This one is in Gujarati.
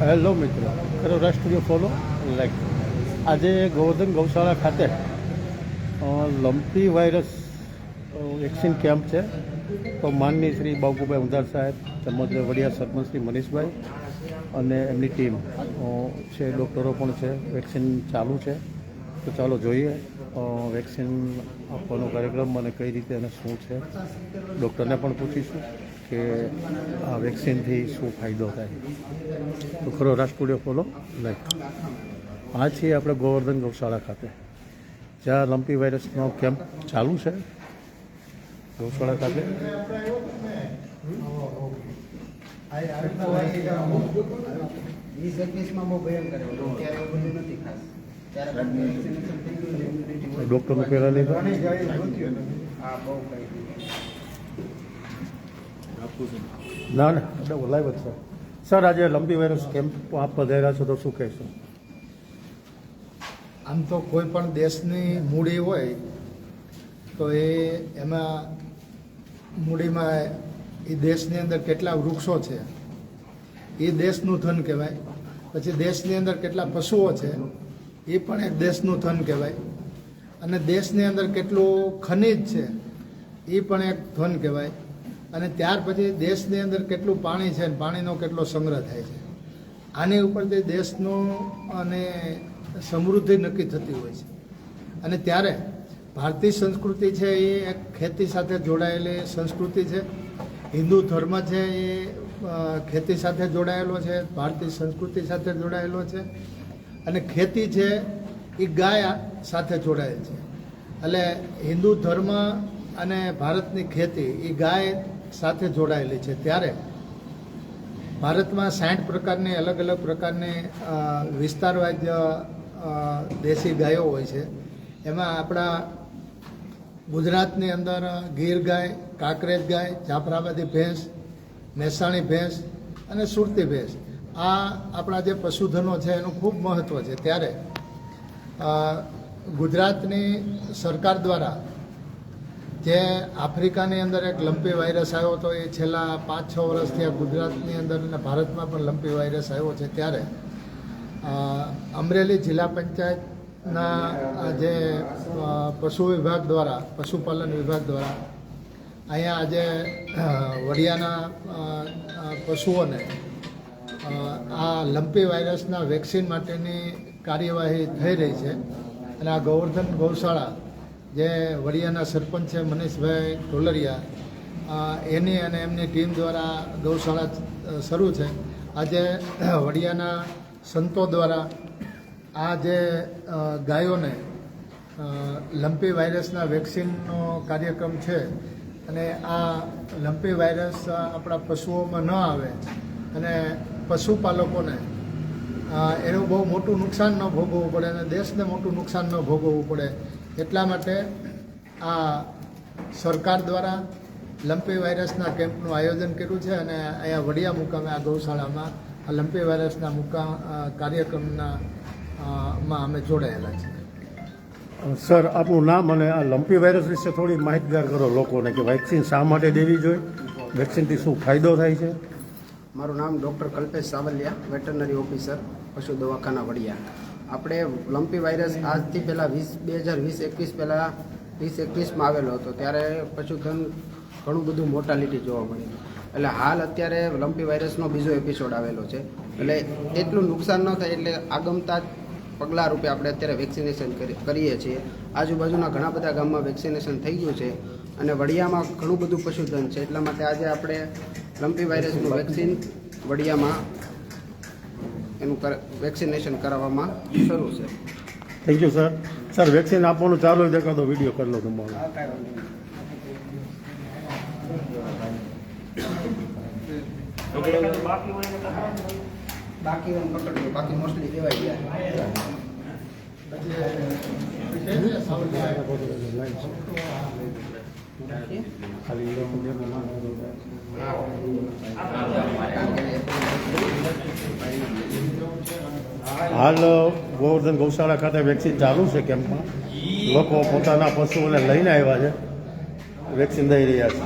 હેલો મિત્રો ખરો રાષ્ટ્રીય ફોલો લાઈક આજે ગોવર્ધન ગૌશાળા ખાતે લંપી વાયરસ વેક્સિન કેમ્પ છે. તો માનની શ્રી બાબુભાઈ ઉંધાર સાહેબ, તેમજ વડિયા સરપંચ શ્રી મનીષભાઈ અને એમની ટીમ છે ડૉક્ટરો પણ છે વેક્સિન ચાલુ છે. તો ચાલો જોઈએ વેક્સિન આપવાનો કાર્યક્રમ અને કઈ રીતે અને શું છે. ડૉક્ટરને પણ પૂછીશું. કે આ વેક્સિનથી શું ફાયદો થાય. તો ખરો રાજ ફોલો લાઈક આ છીએ આપણે ગોવર્ધન ગૌશાળા ખાતે. જ્યાં લંપી વાયરસનો કેમ્પ ચાલુ છે, ગૌશાળા ખાતે. ડૉક્ટરનું પહેલાં લીધું. ના ના એટલે લાઈવ વધશે સર, આજે લંબી વાયરસ કેમ્પ આપ પધાર્યા છો તો શું કહેશો? આમ તો કોઈ પણ દેશની મૂડી હોય તો એ એમાં મૂડીમાં એ દેશની અંદર કેટલા વૃક્ષો છે, એ દેશનું ધન કહેવાય. પછી દેશની અંદર કેટલા પશુઓ છે, એ પણ એક દેશનું ધન કહેવાય. અને દેશની અંદર કેટલું ખનિજ છે, એ પણ એક ધન કહેવાય. અને ત્યાર પછી દેશની અંદર કેટલું પાણી છે અને પાણીનો કેટલો સંગ્રહ થાય છે. આની ઉપરથી દેશનું અને સમૃદ્ધિ નક્કી થતી હોય છે. અને ત્યારે ભારતીય સંસ્કૃતિ છે એ એક ખેતી સાથે જોડાયેલી સંસ્કૃતિ છે. હિન્દુ ધર્મ છે એ ખેતી સાથે જોડાયેલો છે, ભારતીય સંસ્કૃતિ સાથે જોડાયેલો છે. અને ખેતી છે એ ગાય સાથે જોડાયેલ છે. એટલે હિન્દુ ધર્મ અને ભારતની ખેતી એ ગાય સાથે જોડાયેલી છે. ત્યારે ભારતમાં સાઠ પ્રકારની અલગ અલગ પ્રકારની વિસ્તારવાઇઝ દેશી ગાયો હોય છે. એમાં આપણા ગુજરાતની અંદર ગીર ગાય, કાંકરેજ ગાય, જાફરાબાદી ભેંસ, મહેસાણી ભેંસ અને સુરતી ભેંસ. આ આપણા જે પશુધનો છે એનું ખૂબ મહત્ત્વ છે. ત્યારે ગુજરાતની સરકાર દ્વારા જે આફ્રિકાની અંદર એક લંપી વાયરસ આવ્યો હતો, એ છેલ્લા પાંચ છ વર્ષથી આ ગુજરાતની અંદર અને ભારતમાં પણ લંપી વાયરસ આવ્યો છે ત્યારે. અમરેલી જિલ્લા પંચાયતના જે પશુ વિભાગ દ્વારા, પશુપાલન વિભાગ દ્વારા અહીંયા આજે વડિયાના પશુઓને આ લંપી વાયરસના વેક્સિન માટેની કાર્યવાહી થઈ રહી છે. અને આ ગોવર્ધન ગૌશાળા જે વડિયાના સરપંચ છે મનીષભાઈ ઢોલરિયા એની અને એમની ટીમ દ્વારા ગૌશાળા શરૂ છે. આજે વડિયાના સંતો દ્વારા આ જે ગાયોને લંપી વાયરસના વેક્સિનનો કાર્યક્રમ છે અને આ લંપી વાયરસ આપણા પશુઓમાં ન આવે અને પશુપાલકોને એનું બહુ મોટું નુકસાન ન ભોગવવું પડે અને દેશને મોટું નુકસાન ન ભોગવવું પડે એટલા માટે આ સરકાર દ્વારા લંપી વાયરસના કેમ્પનું આયોજન કર્યું છે અને અહીંયા વડિયા મુકામે આ ગૌશાળામાં આ લંપી વાયરસના મુકા કાર્યક્રમના માં અમે જોડાયેલા છીએ. સર આપનું નામ અને આ લંપી વાયરસ વિશે થોડી માહિતગાર કરો લોકોને કે વેક્સિન શા માટે દેવી જોઈએ? વેક્સિનથી શું ફાયદો થાય છે? મારું નામ doctor Kalpesh Savaliya veterinary officer પશુ દવાખાના વડિયા. આપણે લંપી વાયરસ આજથી પહેલાં વીસ, બે હજાર વીસ એકવીસ પહેલાં વીસ એકવીસમાં આવેલો હતો. ત્યારે પશુધન ઘણું બધું મોર્ટાલિટી જોવા મળી એટલે હાલ અત્યારે લંપી વાયરસનો બીજો એપિસોડ આવેલો છે. એટલે એટલું નુકસાન ન થાય એટલે આગમતા પગલાં રૂપે આપણે અત્યારે વેક્સિનેશન કરીએ છીએ. આજુબાજુના ઘણા બધા ગામમાં વેક્સિનેશન થઈ ગયું છે અને વડિયામાં ઘણું બધું પશુધન છે. એટલા માટે આજે આપણે લંપી વાયરસનું વેક્સિન વડિયામાં એનું વેક્સિનેશન કરાવવામાં શરૂ છે. Thank you sir sir vaccine આપવાનું ચાલુ દેખાડો વીડિયો કરી લો તમારો. બાકી પકડ્યું બાકી મોસ્ટલી દેવાઈ ગયા હાલ, ગોવર્ધન ગૌશાળા ખાતે વેક્સિન ચાલુ છે કેમ્પમાં. લોકો પોતાના પશુઓને લઈને આવ્યા છે. વેક્સિન દઈ રહ્યા છે.